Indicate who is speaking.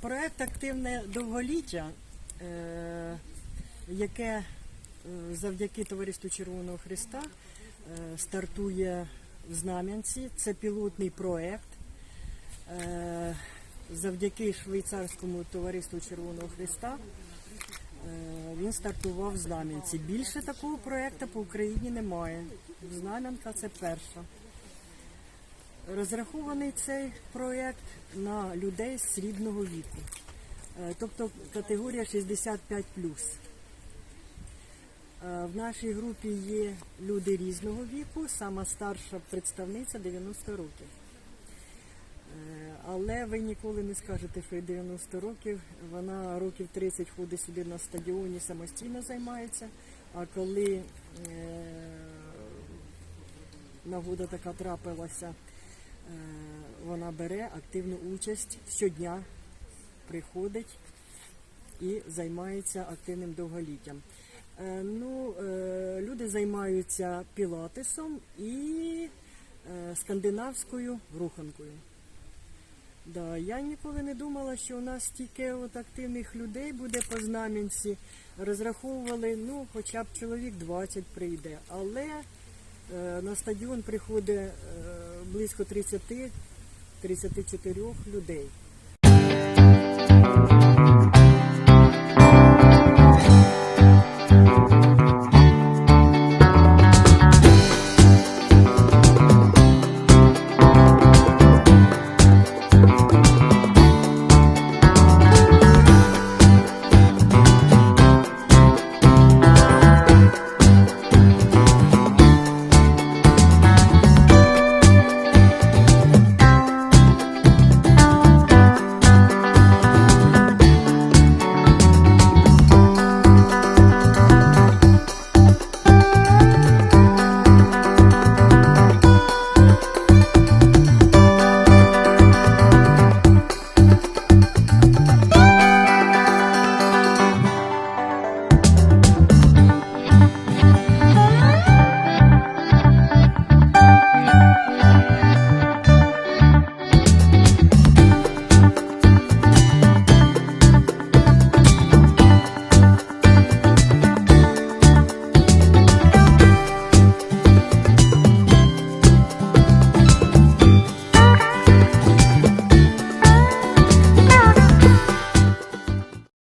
Speaker 1: Проект активне довголіття, е, яке е, завдяки Товариству Червоного Христа е, стартує в Знам'янці. Це пілотний проект. Завдяки швейцарському товариству Червоного Христа він стартував в Знам'янці. Більше такого проекту по Україні немає. Знам'янка це перша. Розрахований цей проєкт на людей срібного віку, Е, тобто категорія 65 Е, В нашій групі є люди різного віку, сама старша представниця 90 років. Е, Але ви ніколи не скажете, що їй 90 років. Вона років 30 ходить сюди на стадіоні, самостійно займається. А коли нагода така трапилася, вона бере активну участь щодня, приходить і займається активним довголіттям. Е, Ну, е, люди займаються пілатесом і е, скандинавською руханкою. Да, я ніколи не думала, що у нас стільки от активних людей буде по знам'янці. Розраховували, ну, хоча б чоловік 20 прийде. Але е, на стадіон приходить е, близько 30-34 людей.